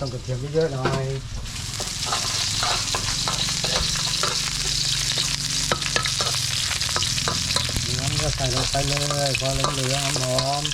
ต้องกระเทียมเยอะๆหน่อยน้ำก็ใส่ลงไปเลยพอเหลืองๆหอม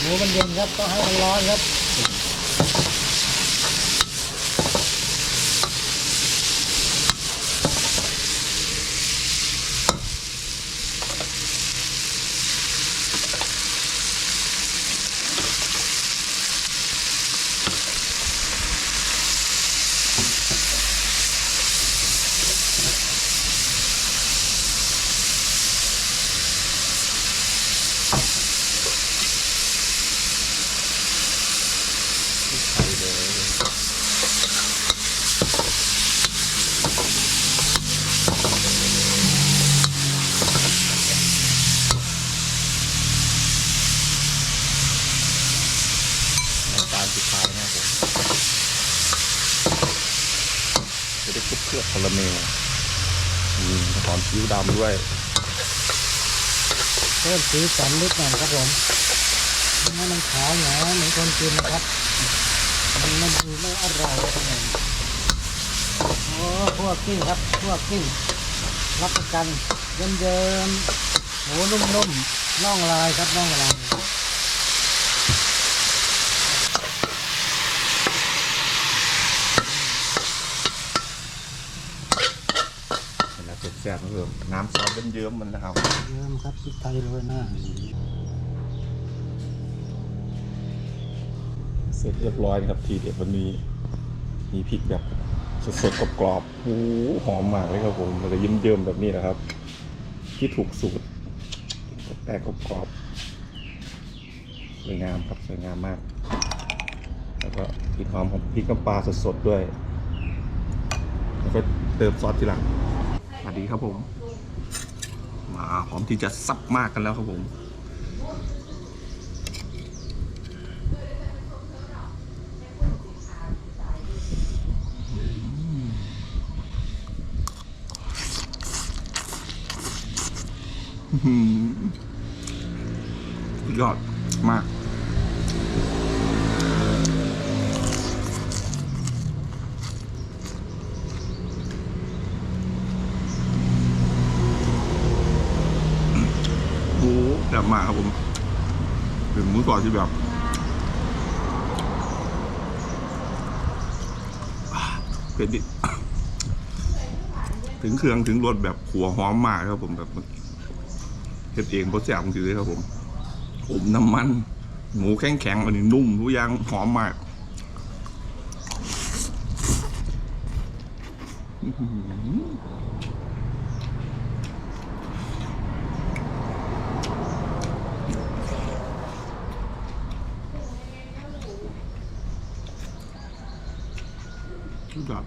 หมูมันเย็นครับต้องให้มันร้อนครับ น้ำตาลสุดท้ายนะครับผมจะได้คลุกเค ลือบคาราเมลมีหอมซีอิ๊วดำด้วยเพิ่มสีสันนิดหน่อยครับผมไม่ให้มันขาวหนียเหมือนคนกินนะครับ มันมันดูไม่อร่อยครับผมโอ้พวกกิ้งครับพวกกิ้งรับประกันเยิ้มเยิมๆหมูนุ่มๆน่องลายครับน่องลาย เห็นแล้วแซ่บๆนะเพิ่ม น้ำซอสเยิ้มมันนะครับ เยิ้มครับพริกไทยโรยหน้า เสร็จเรียบร้อยครับทีเด็ดวันนี้ มีพริกแบบสดๆกรอบๆโอ้หอมมากเลยครับผมแล้วก็เยิ้มๆแบบนี้นะครับ ที่ถูกสูตรแต่กรอบๆสวยงามครับสวยงามมาก แล้วก็กลิ่นหอมของพริกน้ำปลาสดๆด้วยแล้วก็เติมซอสทีหลังสวัสดีครับผม มาพร้อมที่จะซับมากกันแล้วครับผมยอดมาก หมูแบบ มากครับผมเป็นหมูกรอบที่แบบเผ็ดดิถึงเครื่องถึงรสแบบหัวหอมมากครับผมแบบเผ็ดเองเพราะแซ่บจริงๆเลยครับผมอมน้ำมัน หมูแข็งแข็งอันนี้นุ่มทุกอย่างหอมมากอื้อหือสุดยอด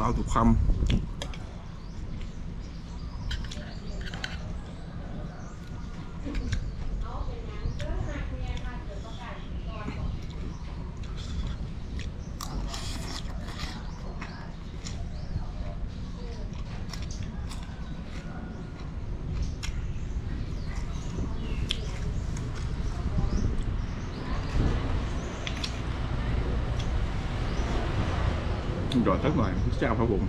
ว้าว ทุกคำ หยอดสักหน่อยแซ่บครับผม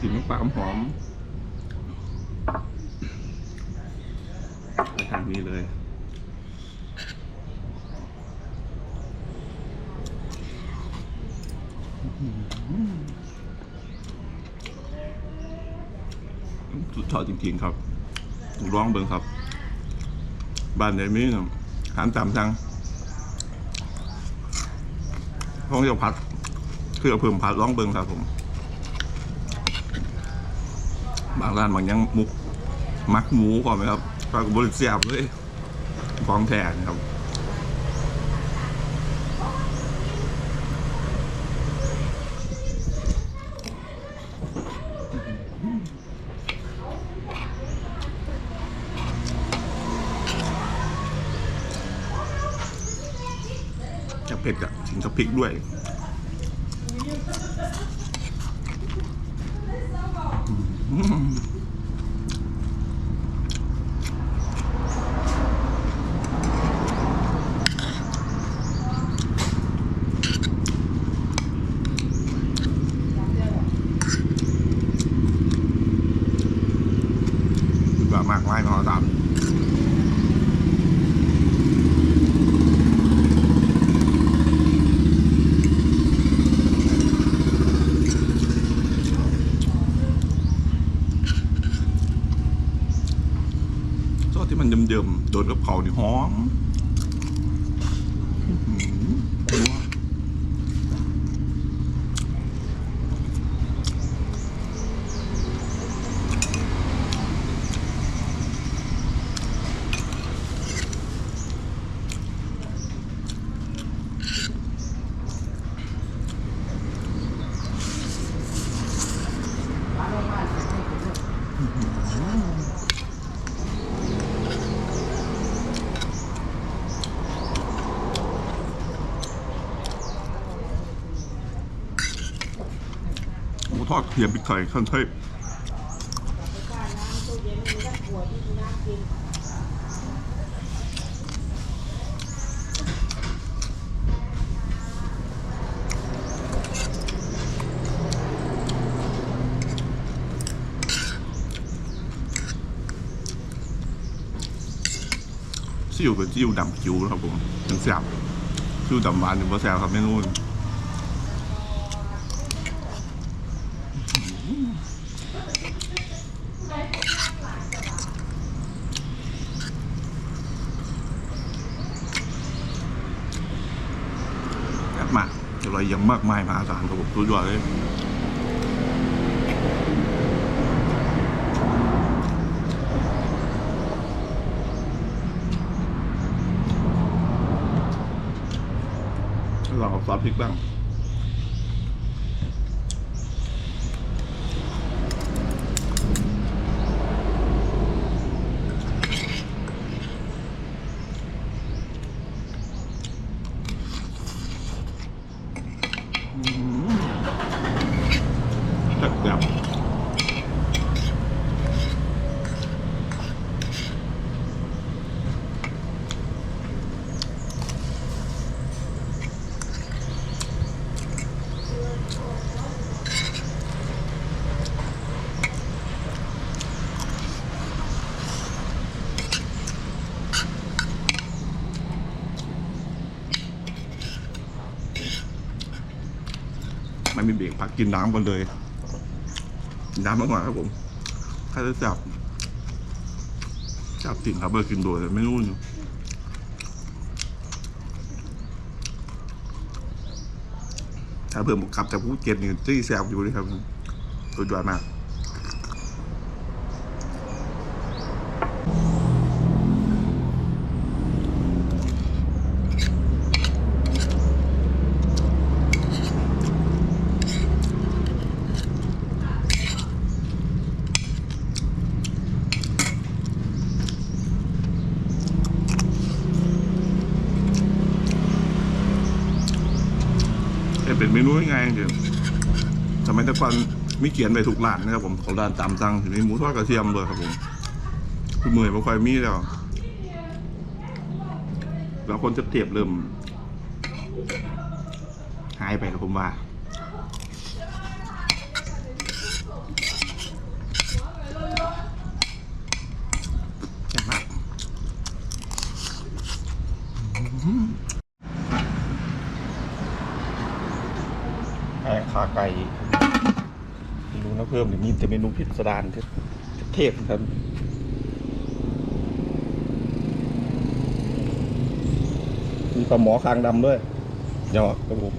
กลิ่นน้ำปลาหอมไปทางนี้เลยสุดยอดจริงๆครับร้องเบิ่งครับ บ้านไหนมีนะอาหารตามสั่งห้องเดียวพัด คืออำเภอพัดร้องเบิงครับผม บางร้านบางยังมุก มักหมูก่อนไหมครับปลากระบริเสียบเลยฟองแทนครับจะเผ็ดอะถึงกับพริกด้วย อืมว่ามากไม้นอนตาม ซอสที่มัน เดิมๆโดนกับเขานี่หอมอื้อหือนัวหมูท อดเทียมพริกไทยขั้นเทพซิ่วเป็นซิ่วดำคิ้วนะครับผมถึงแซ่บซิ่วดำหวานถึงว่าแซ่บครับเมนูนี้ แซ่บมาก อะไรอยังมากมายมหาศาลครับผมสุดยอดเลยลองเอาซอสพริกบ้าง พักกินน้ำกันเลย น้ำมากกว่าครับผมถ้าจะจับ จับสิ่งครับเบอร์กินโดยแต่ไม่รู้อยู่ถ้าเบอร์บุกขับจากภูเก็ตนี่ที่แซบอยู่เลยครับสุดยอดมาก ยังไงเมนูง่ายวสมัยตะก่อนมีเขียนไปถูกร้านนะครับผมของร้านตามสั่งถึงมีหมูทอดกระเทียมเลยครับผมคือมือไม่ค่อยมีแล้วแล้วคนจะเทียบเริ่มหายไปแล้วผมว่า แซ่บมากแห้ง ขาไก่เมนูน้ำเพิ่มเนี่ยมีแต่เมนูพิสดารเทพครับมีปลาหมอคางดำด้วยยอดครับผม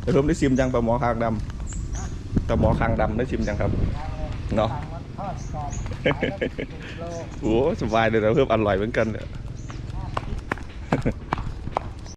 เดี๋ยวเริ่มได้ชิมยังปลาหมอคางดำปลาหมอคางดำได้ชิมยังครับเนาะอู้วสบโอ้สบายเลยนะเพิ่มอร่อยเหมือนกันเนี่ย